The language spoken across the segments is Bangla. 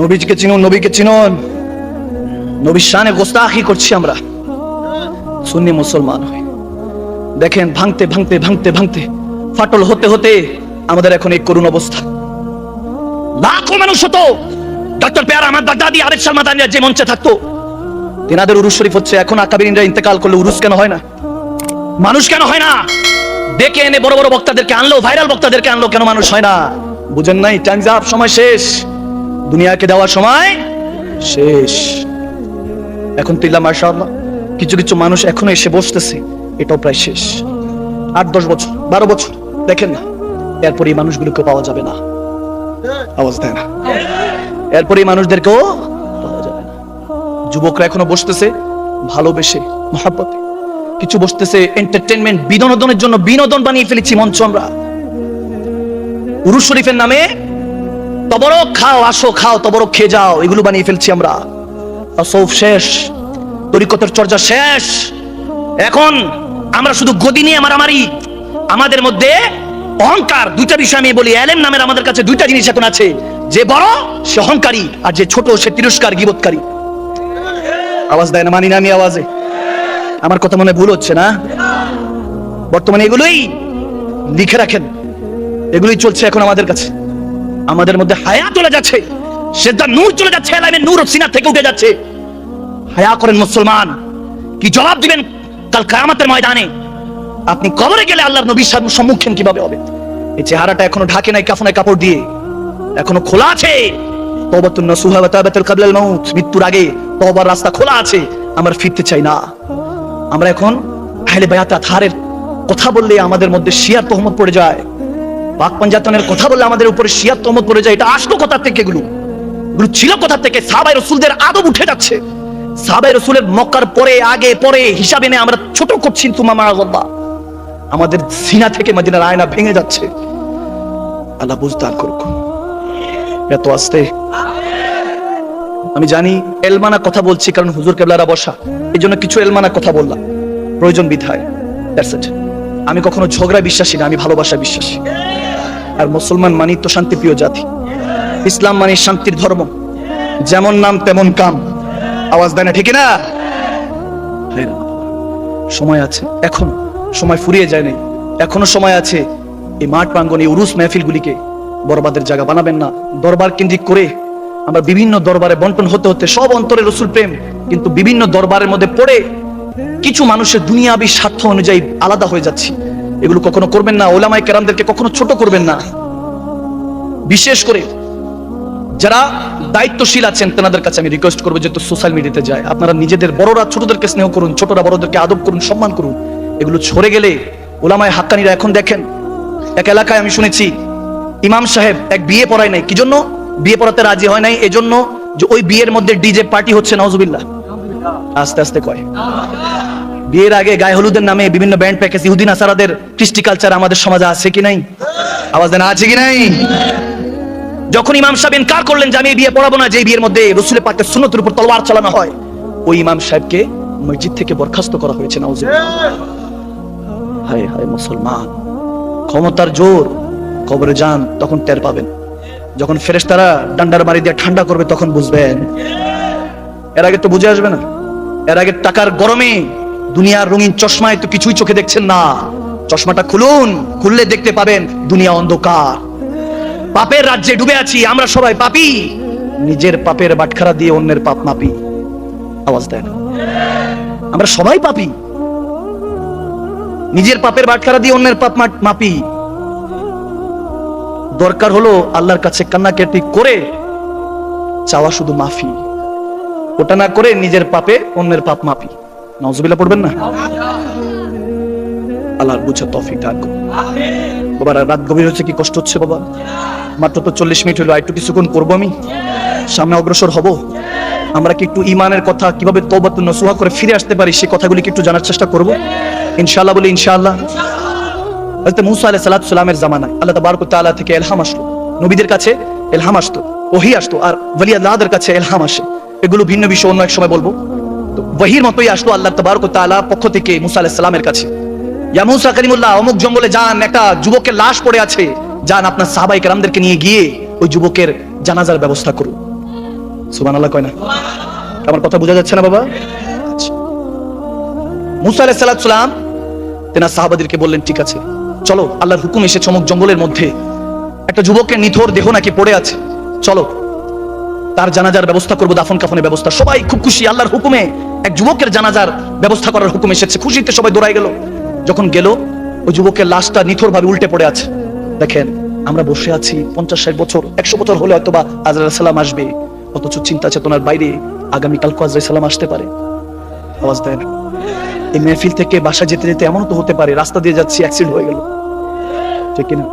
নবীজিকে চিনুন, নবীকে চিনুন। নবীর শানে গোস্তাখি করছি আমরা। সুন্নি মুসলমান হই দেখেন, ভাঙতে ভাঙতে ভাঙতে ভাঙতে, ফাটল হতে হতে আমাদের এখন এই করুণ অবস্থা। লাখো মানুষ হতো। পেয়ার আমার দানিয়া যে মঞ্চে থাকতো। তেনাদের উরুস শরীফ হচ্ছে, এখন আকাবিরিনরা ইন্তেকাল করলে উরুস কেন হয় না? মানুষ কেন হয় না? ডেকে এনে বড় বড় বক্তাদেরকে আনলো, ভাইরাল বক্তাদেরকে আনলো, কেন মানুষ হয় না? বুঝেন নাই টাইমস আপ সময় শেষ। দুনিয়াকে দেওয়ার সময় শেষ। এখন তিল্লা মাশাআল্লাহ, কিছু কিছু মানুষ এখনও এসে বসতেছে, এটাও প্রায় শেষ। আট, দশ বছর, বারো বছর, দেখেন না, এরপর এই মানুষগুলোকে পাওয়া যাবে না। আওয়াজ দেয় না। এরপর এই মানুষদেরকেও পাওয়া যাবে না। যুবকরা এখনও বসতেছে, ভালোবেসে, মহাব্বতে। কিছু বসতেছে এন্টারটেনমেন্ট বিনোদনের জন্য বিনোদন বানিয়ে ফেলেছি মঞ্চ আমরা। উরুস শরীফের নামে তবরক খাও, আসো, খাও, তবরক খেয়ে যাও, এগুলো বানিয়ে ফেলছি আমরা। সৌফ শেষ, তরিকতের চর্চা শেষ। এখন আমরা শুধু গদি নিয়ে মারামারি, আমাদের মধ্যে অহংকার, দুইটা বিষয় আমি বলি, এলেম নামের আমাদের কাছে দুইটা জিনিস এখন আছে। যে বড়, সে অহংকারী, আর যে ছোট, সে তিরস্কার, গিবৎকারী। আওয়াজ দেয় না, মানি না আমি আওয়াজে। আমার কথা মনে ভুল হচ্ছে না? বর্তমানে এগুলোই লিখে রাখেন। এগুলোই চলছে এখন আমাদের কাছে। আমাদের মধ্যে হায়া চলে যাচ্ছে। সেটা নূর চলে যাচ্ছে এলামের নূর সিনা থেকে উঠে যাচ্ছে। হায়া করেন মুসলমান। কি জবাব দিবেন কাল কায়ামতের ময়দানে? আপনি কবরে গেলে আল্লাহর নবীর সাম- সম্মুখীন কীভাবে হবে এই চেহারাটা এখনও ঢাকে নাই কাফনে কাপড় দিয়ে। এখনও খোলা আছে। তওবাতুন নাসুহা ওয়া তাওবাতুল কাবলাল মাউত। মৃত্যুর আগে তওবার রাস্তা খোলা আছে। আমরা ফিরতে চাই না। আমরা এখন আহলে বায়াত আতহারের কথা বললে আমাদের মধ্যে শিয়ার তহমত পড়ে যায়। পাক পাঞ্জাতনের কথা বললে আমাদের উপরে শিয়ার তহমত পড়ে যায়, এটা আসলো কোথা থেকে এগুলো? এগুলো ছিল কোথা থেকে? সাহাবাই রসুলদের আদব উঠে যাচ্ছে। সাহাবাই রসুলের মক্কার পরে, আগে পরে হিসাব এনে আমরা ছোট করছি তুমা মারাজল্লাহ আমাদের সিনা থেকে মদিনার আয়না ভেঙে যাচ্ছে। আল্লাহ বুঝদার করুক। এত আসতে। আমি জানি এলমানা কথা বলছি, কারণ হুজুর কেবলারা বসা। এই জন্য কিছু এলমানা কথা বললাম। প্রয়োজন বিধায়. আমি কখনো ঝগড়া বিশ্বাসী না, আমি ভালোবাসা বিশ্বাসী। আর মুসলমান মানি তো শান্তিপ্রিয় জাতি। ইসলাম মানে শান্তির ধর্ম। যেমন নাম তেমন কাম। আওয়াজ দেয় না, ঠিক না সময় আছে, এখন। সময় ফুরিয়ে যায়নি। এখনও সময় আছে। এই মাঠ প্রাঙ্গন এই উরুস মেহফিলগুলিকে বরবাদের জায়গা বানাবেন না। দরবার কেন্দ্রিক করে আমরা বিভিন্ন দরবারে বন্টন হতে হতে সব অন্তরে রসুল প্রেম, কিন্তু বিভিন্ন দরবারের মধ্যে পড়ে কিছু মানুষের দুনিয়াবি স্বার্থ অনুযায়ী আলাদা হয়ে যাচ্ছে। এগুলো কখনো করবেন না ওলামাই কেরামদেরকে কখনো ছোট করবেন না। বিশেষ করে যারা দায়িত্বশীল আছেন, তেনাদের কাছে আমি রিকোয়েস্ট করব যেহেতু সোশ্যাল মিডিয়াতে যায়। আপনারা নিজেদের বড়রা, ছোটদেরকে স্নেহ করুন, ছোটরা বড়দেরকে আদব করুন, সম্মান করুন। এগুলো ছড়ে গেলে ওলামায় হাক্কানিরা এখন দেখেন, এক এলাকায় আমি শুনেছি, ইমাম সাহেব এক বিয়ে পড়ায় নাই। কি জন্য? বিয়ে পড়াতে রাজি হয় নাই, এজন্য যে ওই বিয়ের মধ্যে ডিজে পার্টি হচ্ছে নজুবিল্লাহ আস্তে আস্তে কয়। বিয়ের আগে গায়ে হলুদের নামে বিভিন্ন ব্যান্ড প্যাকেজ ইহুদিন আসারাদের কৃষ্টি কালচার আমাদের সমাজে আছে কি নাই? আওয়াজ দেন, আছে কি নাই? যখন ইমাম সাহেব ইনকার করলেন যে আমি বিয়ে পড়াবো না যে বিয়ের মধ্যে রসুলের পাকের সুন্নতের উপর তলোয়ার চালানো হয়, ওই ইমাম সাহেবকে মসজিদ থেকে বরখাস্ত করা হয়েছে, নাউজুবিল্লাহ। হায় হায় মুসলমান। ক্ষমতার জোর, কবরে যান, তখন টের পাবেন। যখন ফেরেশতারা ডান্ডার মারি দিয়ে ঠান্ডা করবে, তখন বুঝবেন। এর আগে তো বুঝে আসবে না। এর আগে টাকার গরমে দুনিয়ার রঙিন চশমায় তো কিছুই চোখে দেখছেন না। চশমাটা খুলুন, খুললে দেখতে পাবেন দুনিয়া অন্ধকার। পাপের রাজ্যে ডুবে আছি, আমরা সবাই পাপি। নিজের পাপের বাটখারা দিয়ে অন্যের পাপ মাপি। আওয়াজ দেন। আমরা সবাই পাপি। নিজের পাপের বাটখারা দিয়ে অন্যের পাপ মাপি। দরকার হলো আল্লাহর কাছে কান্নাকাটি করে চাওয়া শুধু মাফি। ওটা না করে নিজের পাপে অন্যের পাপ মাপি। নজবিলা পড়বেন না? আল্লাহর বুঝা তফিক দান করুন। বাবা রাত গভীর হচ্ছে, কি কষ্ট হচ্ছে বাবা? মাত্র তো চল্লিশ মিনিট হলো একটু কিছুক্ষণ করব আমি? সামনে অগ্রসর হব? আমরা কি একটু ইমানের কথা, কীভাবে তৌবাতুন নসুহা করে ফিরে আসতে পারি সেই কথাগুলি কি একটু জানার চেষ্টা করব? ইনশাআল্লাহ বলি, ইনশাআল্লাহ। মুসা আলাইহিস সালাতু সালামের জামানায় আল্লাহ তাবারক তাআলা থেকে ইলহাম আসলো। নবীদের কাছে ইলহাম আসতো, ওহী আসতো, আর কাছে ইলহাম আসে। এগুলো ভিন্ন বিষয়, অন্য এক সময় বলব। তো ওহীর মতোই আসলো আল্লাহ তাবারক তাআলা পক্ষ থেকে মুসা আলাইহিস সালামের কাছে ইয়া মুসা কারিমুল্লাহ অমুক জঙ্গলে যান একটা যুবকের লাশ পড়ে আছে যান আপনার সাহাবাই কেরামদেরকে নিয়ে গিয়ে ওই যুবকের জানাজার ব্যবস্থা করুন সুবান আল্লাহ কয় না। আমার কথা বোঝা যাচ্ছে না বাবা? আচ্ছা। মুসা আলাইহিস সালাম তেনা সাহাবাদেরকে বললেন, ঠিক আছে, চলো, আল্লাহর হুকুম এসে চমক জঙ্গলের মধ্যে। একটা যুবকের নিথর দেহ নাকি পড়ে আছে। চলো তার জানাজার ব্যবস্থা করব, দাফন কাফনের ব্যবস্থা। সবাই খুব খুশি, আল্লাহর হুকুমে এক যুবকের জানাজার ব্যবস্থা করার হুকুম এসেছে। খুশিতে সবাই দৌড়াই গেল। যখন গেল, ওই যুবকের লাশটা নিথর ভাবে উল্টে পড়ে আছে। দেখেন, আমরা বসে আছি পঞ্চাশ ষাট বছর, একশো বছর হলে হয়তো বা আজরাল সালাম আসবে। অথচ চিন্তা চেতনার বাইরে আগামীকাল আজরাল সালাম আসতে পারে। আওয়াজ দেয় না এই মেহফিল থেকে বাসা যেতে যেতে এমন তো হতে পারে, রাস্তা দিয়ে যাচ্ছি অ্যাক্সিডেন্ট হয়ে গেল। ঠিক কিনা?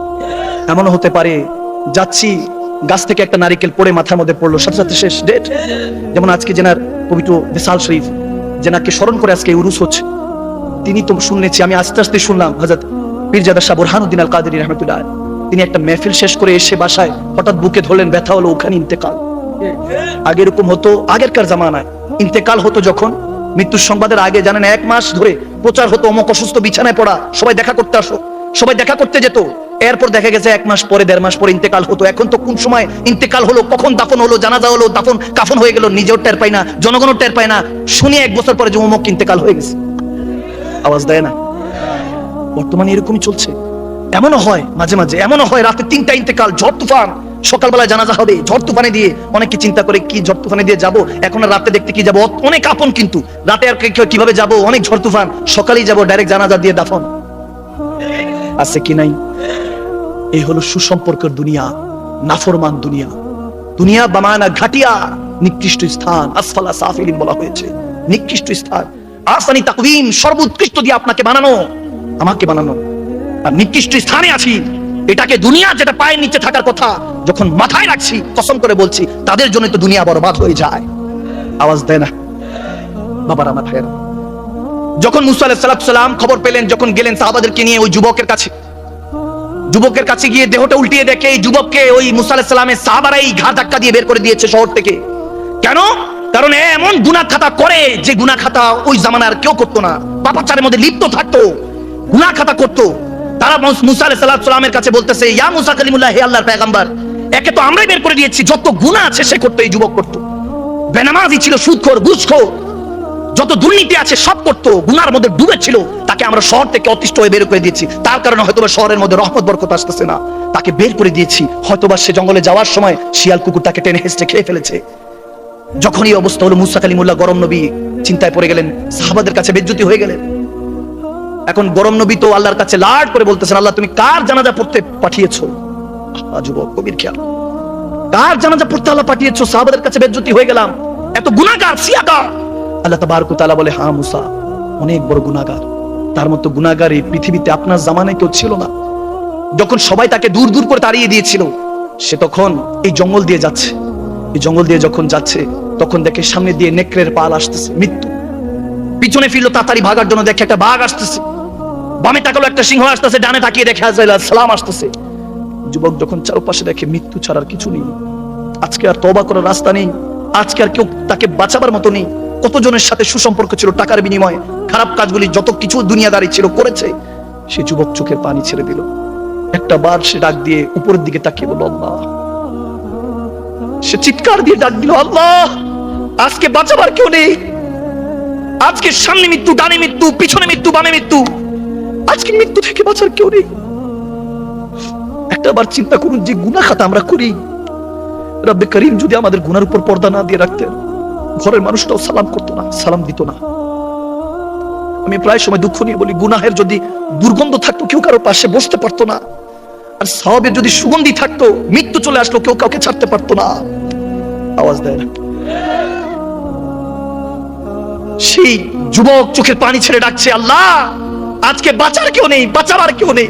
এমনও হতে পারে, যাচ্ছি গাছ থেকে একটা নারিকেল পড়ে মাথার মধ্যে পড়ল। সাথে সাথে শেষ ডেট যেমন আজকে জেনার পবিত্র বিশাল শরীফ, জেনাকে স্মরণ করে আজকে উরুস হচ্ছে। তিনি তো শুনেছি, আমি আস্তে আস্তে শুনলাম হাজরত পীরজাদা শাহ বুরহানুদ্দিন আল কাদের রহমতুল্লাহ তিনি একটা মেহফিল শেষ করে এসে বাসায় হঠাৎ বুকে ধরলেন, ব্যথা হলো, ওখানে ইন্তেকাল। আগে এরকম হতো, আগেরকার জামানায়। ইন্তেকাল হতো যখন, মৃত্যুর সংবাদের আগে জানেন, এক মাস ধরে প্রচার হতো, অমক অসুস্থ বিছানায় পড়া, সবাই দেখা করতে আসো। সবাই দেখা করতে যেত। এরপর দেখা গেছে এক মাস পরে, দেড় মাস পরে ইন্তেকাল হতো। এখন তো কোন সময় ইন্তেকাল হলো, কখন দাফন হলো, জানাজা হলো, দাফন কাফন হয়ে গেল, নিজেও টের পায় না, জনগণও টের পায় না। শুনি এক বছর পরে যে ইন্তেকাল হয়ে গেছে। আওয়াজ দেয় না। বর্তমানে এরকমই চলছে। এমনও হয়, মাঝে মাঝে এমনও হয়, রাতে তিনটা ইন্তেকাল, ঝড় তুফান। সকালবেলা জানাজা হবে, ঝড় তুফানে দিয়ে অনেকে চিন্তা করে কি ঝড় তুফানে দিয়ে যাব। এখন রাতে দেখতে কি যাব? অনেক আপন কিন্তু। রাতে আর কীভাবে যাব? অনেক ঝড় তুফান। সকালেই যাব, ডাইরেক্ট জানাজা দিয়ে দাফন। আছে কি নাই? এই হলো সুসম্পর্কের দুনিয়া, নাফরমান দুনিয়া। দুনিয়া বামানা ঘাটিয়া, নিকৃষ্ট স্থান, আসফালা সাফিলিন বলা হয়েছে। নিকৃষ্ট স্থান। আসানি তাকবিম সর্বোৎকৃষ্ট দিয়ে আপনাকে বানানো, আমাকে বানানো। আর নিকৃষ্ট স্থানে আছি, এটাকে দুনিয়া যেটা পায়ের নিচে থাকার কথা, যখন মাথায় রাখছি, কসম করে বলছি, তাদের জন্য তো দুনিয়া বরবাদ হয়ে যায়। আওয়াজ দেয় না? বাবার, আমার ভাইয়েরা। যখন মুসা আলাইহিস সালাম খবর পেলেন, যখন গেলেন সাহাবাদেরকে নিয়ে ওই যুবকের কাছে। যুবকের কাছে গিয়ে দেহটা উল্টিয়ে দেখে এই যুবককে ওই মুসা আলাইহিস সালামের সাহাবারাই ঘাট ধাক্কা দিয়ে বের করে দিয়েছে শহর থেকে। কেন? কারণ এমন গুনাহ খাতা করে যে গুনাহ খাতা ওই জামানার কেউ করতো না। পাপাচারের মধ্যে লিপ্ত থাকতো গুনাহ খাতা করতো। তারা মুস- সালামের কাছে বলতেছে, ইয়া মুসা কালিমুল্লাহ, হে আল্লাহর পয়গম্বর, একে তো আমরাই বের করে দিয়েছি, যত গুনাহ আছে সে করতো, এই যুবক করতো। বেনামাজি ছিল সুদখোর, ঘুষখোর। যত দুর্নীতি আছে, সব করতো, গুনার মধ্যে ডুবে ছিল তাকে আমরা শহর থেকে অতিষ্ঠ হয়ে বের করে দিয়েছি। তার কারণে হয়তোবা শহরের মধ্যে রহমত, বরকত আসতেছে না। তাকে বের করে দিয়েছি। হয়তোবা সে জঙ্গলে যাওয়ার সময় শিয়াল কুকুর তাকে টেনে হেসটে খেয়ে ফেলেছে। যখন এই অবস্থা হলো, মুসা কালিমুল্লাহ গরম নবী চিন্তায় পড়ে গেলেন, সাহাবাদের কাছে বেজ্জতি হয়ে গেলেন। এখন গরম নবী তো আল্লাহর কাছে লাড করে বলতেছেন, আল্লাহ, তুমি কার জানাজা পড়তে পাঠিয়েছো? যুবক কবির খেয়াল। কার জানাজা পড়তে আল্লাহ পাঠিয়েছো? সাহাবাদের কাছে বেজ্জতি হয়ে গেলাম। এত গুনাহগার, সিয়াগার। আল্লাহ তাবারকু তাআলা বলে হ্যাঁ মুসা, অনেক বড় গুনাহগার। তার মতো গুনাহগার এই পৃথিবীতে আপনার জামানায় কেউ ছিল না। যখন সবাই তাকে দূর দূর করে তাড়িয়ে দিয়েছিল, সে তখন এই জঙ্গল দিয়ে যাচ্ছে। এই জঙ্গল দিয়ে যখন যাচ্ছে, তখন দেখে সামনে দিয়ে নেকড়ের পাল আসতেছে, মৃত্যু। পিছনে ফিরলো তাড়াতাড়ি ভাগার জন্য, দেখে একটা বাঘ আসতেছে। বামে তাকালো একটা সিংহ আসতেছে, ডানে তাকিয়ে দেখে সালাম আসতেছে। যুবক যখন চারপাশে দেখে মৃত্যু ছাড়ার কিছু নেই। আজকে আর তবা করার রাস্তা নেই। আজকে আর কেউ তাকে বাঁচাবার মতো নেই। কতজনের সাথে সুসম্পর্ক ছিল টাকার বিনিময়ে? খারাপ কাজগুলি যত কিছু দুনিয়াদারি ছিল করেছে, সে যুবক চোখের পানি ছেড়ে দিল। একটা বার সে ডাক দিয়ে উপরের দিকে তাকিয়ে বলল, আল্লাহ। সে চিৎকার দিয়ে ডাক দিল, আল্লাহ, আজকে বাঁচাবার কেউ নেই। আজকে সামনে মৃত্যু, ডানে মৃত্যু, পিছনে মৃত্যু, বামে মৃত্যু। আজকে মৃত্যু থেকে বাঁচার কেউ নেই। একটা বার চিন্তা করুন যে গুনা খাতা আমরা করি। রব্বে করিম যদি আমাদের গুনার উপর পর্দা না দিয়ে রাখতেন ঘরের মানুষটাও সালাম করতো না, সালাম দিত না। আমি প্রায় সময় দুঃখ নিয়ে বলি, গুনাহের যদি দুর্গন্ধ থাকতো, কেউ কারও পাশে বসতে পারতো না। আর সাহাবের যদি সুগন্ধি থাকতো, মৃত্যু চলে আসলো, কেউ কাউকে ছাড়তে পারতো না। আওয়াজ দেয় না সেই যুবক চোখের পানি ছেড়ে ডাকছে, আল্লাহ, আজকে বাঁচার কেউ নেই, বাঁচাবার কেউ নেই।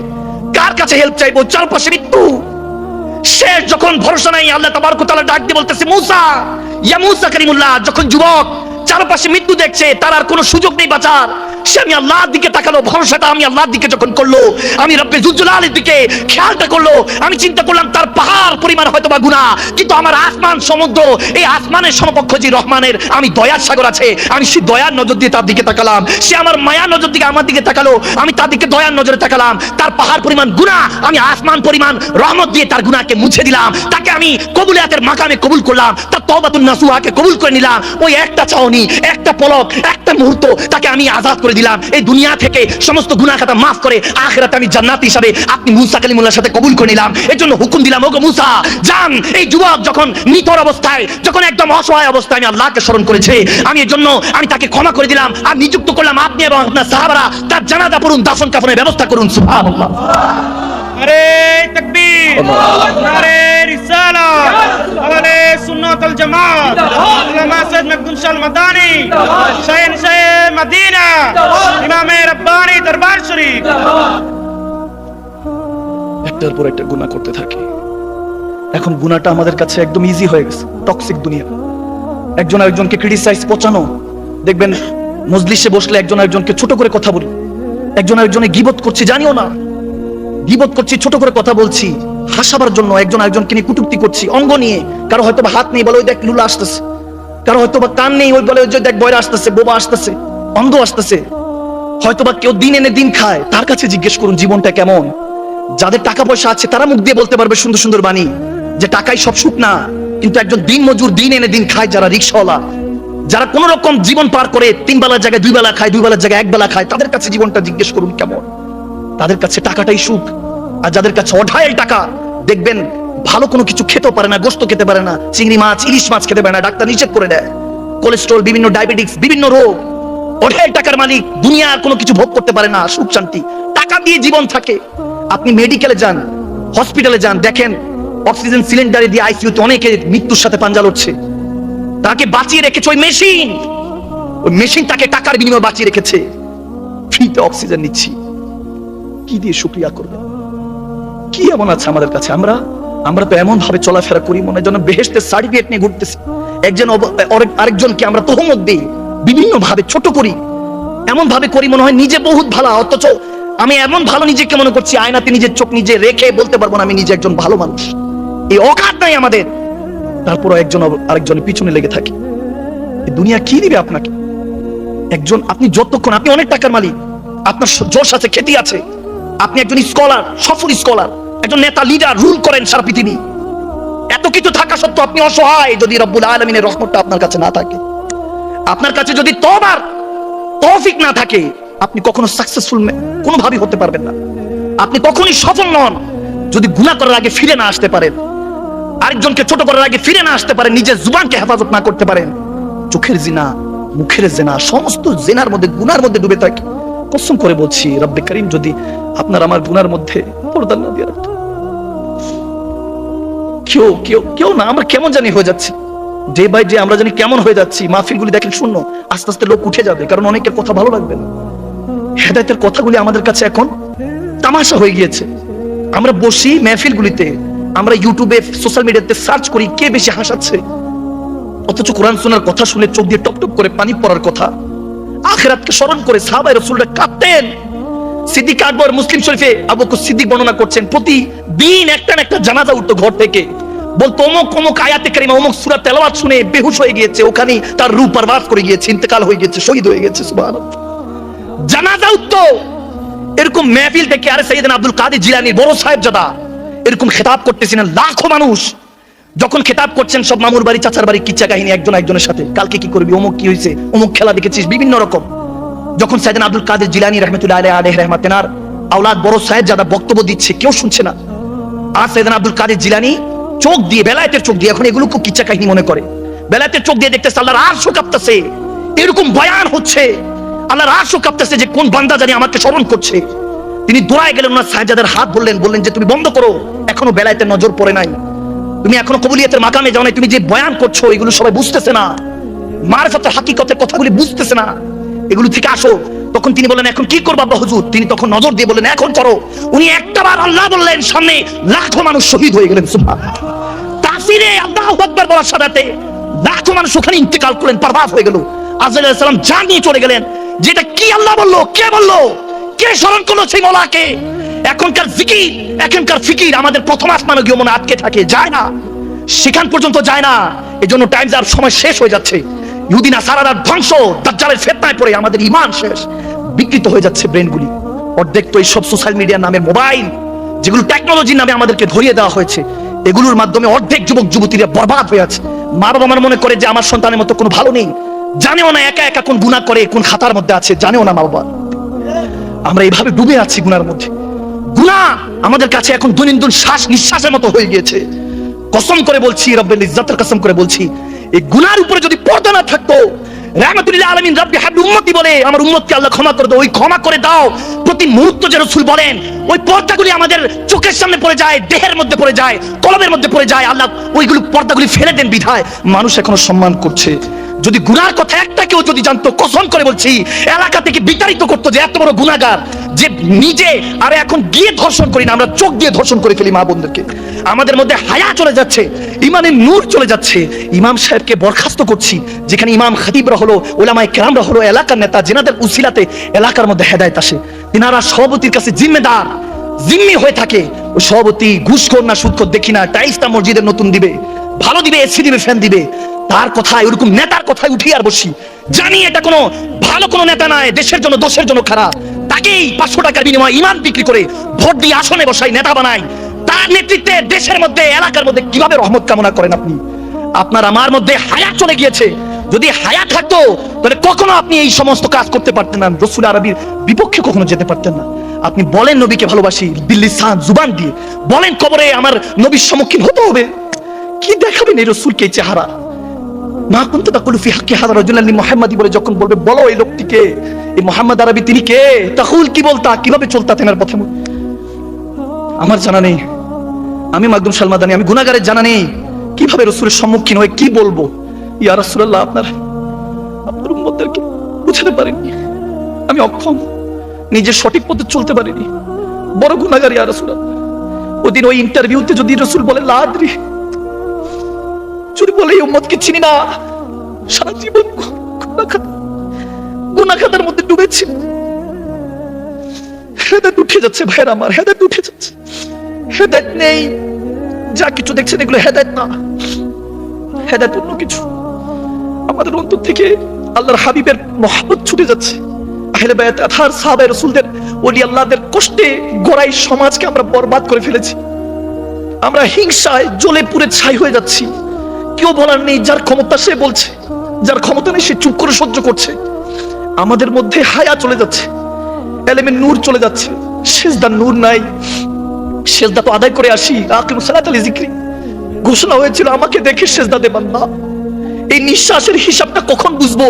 কার কাছে হেল্প চাইব? চারপাশে মৃত্যু। শেষ যখন ভরসা নাই, আল্লাহ তাবার কোথাও ডাক দিয়ে বলতেছে, মুসা, ইয়া মুসা করিমুল্লাহ। যখন যুবক চারপাশে মৃত্যু দেখছে, তার আর কোনো সুযোগ নেই বাঁচার। সে আমি আল্লাহর দিকে তাকালো, ভরসাটা আমি আল্লাহর দিকে যখন করল, আমি রব্বে জুজুলালের দিকে খেয়ালটা করল, আমি চিন্তা করলাম তার পাহাড় পরিমাণ হয়তো বা গুণা কিন্তু আমার আসমান, সমুদ্র, এই আসমানের সমপক্ষ যে রহমানের, আমি দয়ার সাগর আছে, আমি সেই দয়ার নজর দিয়ে তার দিকে তাকালাম। সে আমার মায়ার নজর দিকে আমার দিকে তাকালো, আমি তার দিকে দয়ার নজরে তাকালাম। তার পাহাড় পরিমাণ গুণা আমি আসমান পরিমাণ রহমত দিয়ে তার গুণাকে মুছে দিলাম। তাকে আমি কবুলিয়াতের মাকামে কবুল করলাম, তার তওবাতুন নাসুহাকে কবুল করে নিলাম। ওই একটা চাওনি, একটা পলক, একটা মুহূর্ত তাকে আমি আজাদ করে দিলাম। এই দুনিয়া থেকে সমস্ত গুনাহ খাতা মাফ করে আখিরাতে আমি জান্নাত হিসাবে আপনি মুসা কালিমুল্লাহর সাথে কবুল করে নিলাম। এর জন্য হুকুম দিলাম ওগো মুসা যান। এই যুবক যখন নিতর অবস্থায় যখন একদম অসহায় অবস্থায় আমি আল্লাহকে স্মরণ করেছে আমি এর জন্য আমি তাকে ক্ষমা করে দিলাম। আর নিযুক্ত করলাম আপনি এবং আপনার সাহাবারা। তার জানাজা পড়ুন দাফন কাফনের ব্যবস্থা করুন সুবহানাল্লাহ। নারে তাকবীর। নারে রিসালা সৈয়দ মকদুম শাহ মাদানী শাইন শাহ মদিনা। ইমাম রব্বানি দরবার শরীফ। একটার পর একটা গুনাহ করতে এখন গুনাহটা আমাদের কাছে একদম ইজি হয়ে গেছে টক্সিক দুনিয়া। একজন আরেকজনকে ক্রিটিসাইজ পচানো। দেখবেন, মজলিসে বসলে একজন আরেকজনকে ছোট করে কথা বলি। একজন আরেকজনে গিবত করছে, জানিও না। গিবত করছি, ছোট করে কথা বলছি। হাসাবার জন্য একজন আরেকজনকে নিয়ে কুটুক্তি করছি, অঙ্গ নিয়ে। কারও হয়তো হাত নেই, বলে ওই দেখ লুলা আসতেছে। কারও হয়তো বা কান নেই, ওই বলে ওই দেখ বয়রা আসতেছে, বোবা আসতেছে অন্ধ আসতেছে। হয়তো বা কেউ দিন এনে দিন খায়। তার কাছে জিজ্ঞেস করুন, জীবনটা কেমন? যাদের টাকা পয়সা আছে, তারা মুখ দিয়ে বলতে পারবে, সুন্দর সুন্দর বাণী, যে টাকাই সব সুখ না। কিন্তু একজন দিন মজুর দিন এনে দিন খায় যারা রিক্সাওয়ালা। যারা কোন রকম জীবন পার করে, তিন বেলার জায়গায় দুই বেলা খায়, দুই বেলার জায়গায় এক বেলা খায়, তাদের কাছে জীবনটা জিজ্ঞেস করুন কেমন? তাদের কাছে টাকাটাই সুখ। আর যাদের কাছে অঢাইল টাকা, দেখবেন ভালো কোনো কিছু খেতেও পারে না, গোস্ত খেতে পারে না, চিংড়ি মাছ, ইলিশ মাছ খেতে পারে না, ডাক্তার নিষেধ করে দেয়। কোলেস্ট্রল, বিভিন্ন ডায়াবেটিক্স, বিভিন্ন রোগ। অঢেল টাকার মালিক দুনিয়ার কোনো কিছু ভোগ করতে পারে না, সুখ শান্তি। টাকা দিয়ে জীবন থাকে। আপনি মেডিকেলে যান, হসপিটালে যান, দেখেন অক্সিজেন সিলিন্ডারে দিয়ে আইসিইউতে অনেকে মৃত্যুর সাথে পাঞ্জা লড়ছে। তাকে বাঁচিয়ে রেখেছে ওই মেশিন। ওই মেশিন তাকে টাকার বিনিময়ে বাঁচিয়ে রেখেছে। ফ্রিতে অক্সিজেন নিচ্ছি। কি দিয়ে শুক্রিয়া করবে কি এমন আছে আমাদের কাছে? আমরা আমরা তো এমন ভাবে চলাফেরা করি, মনে যেন বেহেস্তের সার্টিফিকেট নিয়ে ঘুরতেছি। একজন আরেকজনকে আমরা তহমত দিই বিভিন্ন ভাবে ছোট করি। এমন ভাবে করি, মনে হয় নিজে বহুত ভালো, অথচ আমি এমন ভালো নিজেকে মনে করছি, আয়নাতে নিজের চোখ নিজে রেখে বলতে পারব না, আমি নিজে একজন ভালো মানুষ। এই অকাত নাই আমাদের। তারপরও একজন আরেকজনের পিছনে লেগে থাকে। দুনিয়া কি দিবে আপনাকে? একজন, আপনি যতক্ষণ, আপনি অনেক টাকার মালিক। আপনার যশ আছে, খ্যাতি আছে। আপনি একজন স্কলার সফল স্কলার একজন নেতা লিডার রুল করেন সারা পৃথিবী। এত কিছু থাকা সত্ত্বেও আপনি অসহায় যদি রব্বুল আলমিনের রহমতটা আপনার কাছে না থাকে। আপনার কাছে যদি তবার তৌফিক না থাকে, আপনি কখনো সাকসেসফুল কোনোভাবেই হতে পারবেন না। আপনি কখনই সফল নন, যদি গুনাহ করার আগে ফিরে না আসতে পারেন। আরেকজনকে ছোট করার আগে ফিরে না আসতে পারেন, নিজের জুবানকে হেফাজত না করতে পারেন। চোখের জিনা, মুখের জেনা, সমস্ত জেনার মধ্যে, গুনার মধ্যে ডুবে থাকে। কসম করে বলছি, রব্বে করিম, যদি আপনার আমার গুনার মধ্যে পর্দা না দিয়ে রাখতো। কেউ কেউ কেউ না, আমরা কেমন জানি হয়ে যাচ্ছি? ডে বাই ডে আমরা জানি কেমন হয়ে যাচ্ছি। মাহফিলগুলি দেখেন, শূন্য। আস্তে আস্তে লোক উঠে যাবে, কারণ অনেকের কথা ভালো লাগবে না। হেদায়তের কথাগুলি আমাদের কাছে এখন তামাশা হয়ে গিয়েছে। আমরা বসি মেহফিলগুলিতে, আমরা ইউটিউবে সোশ্যাল মিডিয়াতে সার্চ করি কে বেশি হাসাচ্ছে। অথচ কোরআন শোনার কথা শুনে চোখ দিয়ে টপ টপ করে পানি পড়ার কথা। আখেরাতকে স্মরণ করে সাহাবায়ে রাসূলরা কাঁদতেন। সিদ্দিক আকবর মুসলিম শরীফে আবু সিদ্দিক বর্ণনা করছেন প্রতি দিন একটা একটা জানাজা উঠতো ঘর থেকে। বলতো অমুক অমুক আয়াতে কারিমা, অমুক সূরা তেলাওয়াত শুনে বেহুশ হয়ে গিয়েছে ওখানে তার রূপ করে গিয়েছে, ইন্তেকাল হয়ে শহীদ হয়ে গেছে জানাজা উঠতো। এরকম মেহফিল থেকে আরে আব্দুল কাদের বড় সাহেবজাদা এরকম খেতাব লাখো মানুষ। যখন খেতাব করছেন, সব মামুর বাড়ি, চাচার বাড়ি, কিচ্ছা কাহিনী একজন একজনের সাথে। কালকে কি করবি? অমুক কি হয়েছে অমুক খেলা দেখেছিস? বিভিন্ন রকম। যখন সাইদান আব্দুল কাদের জিলানি রহমতুল্লাহ আলাইহি আলাইহি রহমাতেনার আওলাদ বড় সাহেব যারা বক্তব্য দিচ্ছে, কেউ শুনছে না। আর সাইদান আব্দুল কাদের জিলানি চোখ দিয়ে, বেলায়েতের চোখ দিয়ে, এখন এগুলো খুব কিচ্ছা কাহিনী মনে করে? বেলায়েতের চোখ দিয়ে দেখতেছে আল্লাহর আর কাঁপতেছে। এরকম বয়ান হচ্ছে। আল্লাহর আর কাঁপতেছে যে কোন বান্দা জানি আমাকে স্মরণ করছে। তিনি দৌড়ায় গেলেন, ওনার সাহেজাদের হাত ধরলেন বললেন যে, তুমি বন্ধ করো, এখনও বেলায়েতের নজর পড়ে নাই। তুমি এখনও কবুলিয়তের মাকামে যাও নাই, তুমি যে বয়ান করছ, এগুলো সবাই বুঝতেছে না। মারফতের হাকিকতের কথাগুলি বুঝতেছে না। এগুলো থেকে আসো। তখন তিনি বললেন, এখন কি করব আব্বা হুজুর? তিনি তখন নজর দিয়ে বললেন, এখন করো উনি একটা বার আল্লাহ বললেন, সামনে লাখো মানুষ শহীদ হয়ে গেলেন আল্লাহু আকবার বলার সাথে লাখো মানুষ ওখানে ইন্তেকাল করলেন হয়ে গেল। আজরাইল সালাম চলে গেলেন। যেটা কি আল্লাহ বলল, কে বলল, কে স্মরণ করল সেই মলাকে? এখনকার জিকির এখনকার ফিকির আমাদের প্রথম আসমানে গিয়ে মনে আটকে থাকে, যায় না। সেখান পর্যন্ত যায় না। এই জন্য টাইম আর সময় শেষ হয়ে যাচ্ছে। ইহুদিনা সারার ধ্বংস। দাজ্জালের ফেতনায় পড়ে আমাদের ইমান শেষ। বিকৃত হয়ে যাচ্ছে ব্রেনগুলি। অর্ধেক তো এইসব সোশ্যাল মিডিয়ার নামে মোবাইল, যেগুলো টেকনোলজির নামে আমাদেরকে ধরিয়ে দেওয়া হয়েছে। এগুলোর মাধ্যমে অর্ধেক যুবক, যুবতীরা বরবাদ হয়ে আছে। মা বাবা আমার মনে করে যে আমার সন্তানের মতো কোনো ভালো নেই। জানেও না একা একা কোন গুণা করে, কোন খাতার মধ্যে আছে, জানেও না মা বাবা। আমরা এইভাবে ডুবে আছি গুনার মধ্যে। গুনাহ আমাদের কাছে এখন দৈনন্দিন শ্বাস নিঃশ্বাসের মতো হয়ে গিয়েছে। কসম করে বলছি, রব্বেল ইজ্জাতের কসম করে বলছি এই গুনার উপরে যদি পর্দা না থাকতো বলে, আমার আল্লাহ ক্ষমা করে ওই ক্ষমা করে দাও। প্রতি মুহূর্ত বলেন, ওই পর্দাগুলি আমাদের চোখের সামনে পড়ে যায়, দেহের মধ্যে পড়ে যায়, কলমের মধ্যে পড়ে যায়। আল্লাহ, ওইগুলো পর্দাগুলি ফেলে দেন বিধায়। মানুষ এখনও সম্মান করছে। যদি গুনার কথা একটা কেউ যদি জানতো, কসম করে বলছি, এলাকা থেকে বিতাড়িত করতো যে এত বড় গুনাগার যে নিজে আর এখন গিয়ে ধর্ষণ করি না, আমরা চোখ দিয়ে ধর্ষণ করে ফেলি মা বোনদেরকে। আমাদের মধ্যে হায়া চলে যাচ্ছে, ইমানের নূর চলে যাচ্ছে। ইমাম সাহেবকে বরখাস্ত করছি, যেখানে ইমাম খাতিবরা হলো, ওলামায় কেরামরা হলো, এলাকার নেতা যেনাদের উসিলাতে এলাকার মধ্যে হেদায়ত আসে। তিনারা সভাপতির কাছে জিম্মেদার, জিম্মি হয়ে থাকে। ওই সভাপতি ঘুষখোর না সুদখোর দেখি না টাইলসটা মসজিদের নতুন দিবে। ভালো দিবে, এসি দিবে, ফ্যান দিবে। তার কথায়, ওরকম নেতার কথায় উঠি আর বসি। জানি এটা কোনো ভালো কোনো নেতা নয়, দেশের জন্য, দোষের জন্য খারাপ। তাকেই পাঁচশো টাকার বিনিময়ে ইমান বিক্রি করে ভোট দিয়ে আসনে বসাই, নেতা বানাই। তার নেতৃত্বে দেশের মধ্যে, এলাকার মধ্যে কীভাবে রহমত কামনা করেন আপনি? আপনার আমার মধ্যে হায়া চলে গিয়েছে। যদি হায়া থাকতো, তাহলে কখনো আপনি এই সমস্ত কাজ করতে পারতেন না। রসুল আরবির বিপক্ষে কখনো যেতে পারতেন না। আপনি বলেন নবীকে ভালোবাসি, দিল্লি সান, জুবান দিয়ে। বলেন কবরে আমার নবীর সম্মুখীন হতে হবে। কি দেখাবেন এই রসুলকে চেহারা? মা কুনতু তাকুলু ফি হাক্কি হাদা রাজুলান মুহাম্মাদি বলে যখন বলবে, বলো এই লোকটিকে, এই মোহাম্মদ আরবি তিনি কে? তাকুল কি বলতা? কীভাবে চলতা তেনার পথে? আমার জানা নেই। আমি মাকদুম সালমাদানি আমি গুনাহগারের জানা নেই। কীভাবে রসুলের সম্মুখীন হয়ে কি বলব? ইয়া রাসূলুল্লাহ, আপনার আপনার উম্মতদেরকে বুঝাতে পারিনি। আমি অক্ষম, নিজের সঠিক পথে চলতে পারিনি। বড় গুনাহগার ইয়া রাসূলুল্লাহ। ওদিন ওই ইন্টারভিউতে যদি রসুল বলে, লাদ্রি যদি বলে উম্মতকে চিনি না। সারা জীবন গুনাখাতার মধ্যে ডুবেছি। হেদাত উঠে যাচ্ছে ভাইয়ের আমার হেদাত উঠে যাচ্ছে। হেদাত নেই। যা কিছু দেখছেন এগুলো হেদাত না। হেদাত অন্য কিছু। আমাদের অন্তর থেকে আল্লাহর হাবিবের মহাবত ছুটে যাচ্ছে। আহলে বায়াত আথার সাহাবায়ে রাসূলদের ওলি আল্লাহদের কষ্টে গোড়াই সমাজকে আমরা বরবাদ করে ফেলেছি। আমরা হিংসায় জ্বলে পুড়ে ছাই হয়ে যাচ্ছি। কেউ বলার নেই যার ক্ষমতা সে বলছে, যার ক্ষমতা নেই সে চুপ করে সহ্য করছে। আমাদের মধ্যে হায়া চলে যাচ্ছে এলেমের নূর চলে যাচ্ছে শেষদার নূর নাই। শেষদা তো আদায় করে আসি, আকিম সালাত আলী জিক্রি। ঘোষণা হয়েছিল, আমাকে দেখে শেষদা দেবান না এই নিঃশ্বাসের হিসাবটা কখন বুঝব?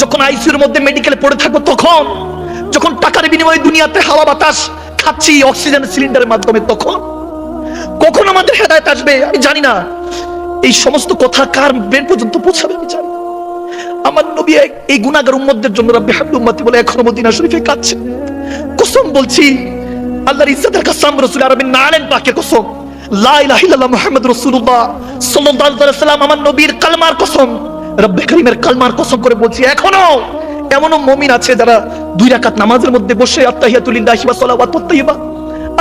যখন আইসিউর মধ্যে মেডিকেলে পড়ে থাকব তখন? যখন টাকার বিনিময়ে দুনিয়াতে হাওয়া বাতাস খাচ্ছি অক্সিজেন সিলিন্ডারের মাধ্যমে তখন? কখন আমাদের হেদায়ত আসবে? আমি জানি না। এই সমস্ত কথা কার ব্রেন পর্যন্ত পৌঁছাবে আমি জানি আমার নবী এই গুনাহগার উম্মতদের জন্য রাব্বি হাবলু উম্মতি বলে এখনও মদিনা শরীফে কাচ্ছে কসম বলছি, আল্লাহর ইজ্জতের কসম রাসূল আরবিন নালেন পাকে কসম। লা ইলাহা ইল্লাল্লাহ মুহাম্মদ রাসূলুল্লাহ সাল্লাল্লাহু আলাইহি সাল্লাম আমার নবীর কালমার কসম। রব্বে করিমের কালমার কসম করে বলছি, এখনও এমনও মুমিন আছে যারা দুই রাকাত নামাজের মধ্যে বসে আত্তাহিয়াতুলিল্লাহি ওয়া সালাওয়াতুত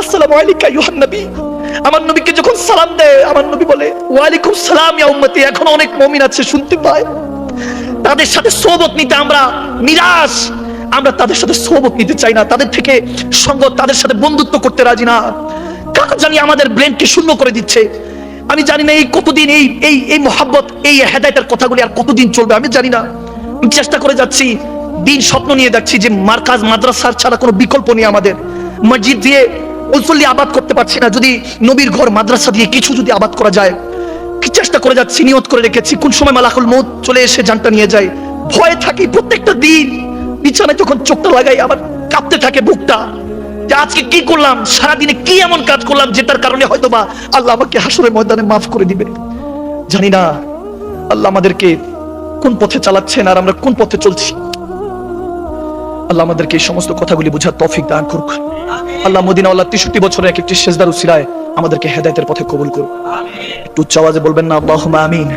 আসসালামু আলাইকা ইউহান নবী। আমার নবীকে যখন সালাম দেয়, আমার নবী বলে, ওয়ালাইকুম সালাম ইয়া উম্মতি, এখনও অনেক মুমিন আছে, শুনতে পায়। তাদের সাথে সোবত নিতে আমরা নিরাশ। আমরা তাদের সাথে সোবত নিতে চাই না, তাদের থেকে সঙ্গ, তাদের সাথে বন্ধুত্ব করতে রাজি না। কার জানি আমাদের ব্রেনকে শূন্য করে দিচ্ছে। আমি জানি না এই কতদিন, এই এই এই মোহাব্বত, এই হেদায়তের কথাগুলি আর কতদিন চলবে, আমি জানি না। আমি চেষ্টা করে যাচ্ছি, দিন স্বপ্ন নিয়ে যাচ্ছি যে মার্কাজ মাদ্রাসার ছাড়া কোনো বিকল্প নেই আমাদের। মসজিদ দিয়ে মুসল্লি আবাদ করতে পারছি না যদি নবীর ঘর মাদ্রাসা দিয়ে কিছু যদি আবাদ করা যায়। কি চেষ্টা করে যাচ্ছি, নিয়ত করে রেখেছি। কোন সময় মালাকুল মৌত চলে এসে জানটা নিয়ে যায়। ভয়ে থাকি প্রত্যেকটা দিন। বিছানায় যখন চোখটা লাগাই, আবার কাঁপতে থাকে বুকটা। যে আজকে কি করলাম, সারাদিনে কি এমন কাজ করলাম, যেটার কারণে হয়তো বা আল্লাহ আমাকে হাসরের ময়দানে মাফ করে দিবে। জানি না আল্লাহ আমাদেরকে কোন পথে চালাচ্ছেন আর আমরা কোন পথে চলছি। আল্লাহ আমাদেরকে এই সমস্ত কথাগুলি বোঝার তৌফিক দান করুক। আল্লাহ মদিনা আল্লাহ তেষট্টি বছরের এক একটি শেষদার উসিলায় আমাদেরকে হেদায়তের পথে কবুল করুক। একটু উচ্চ আওয়াজে বলবেন না আল্লাহ আমিন।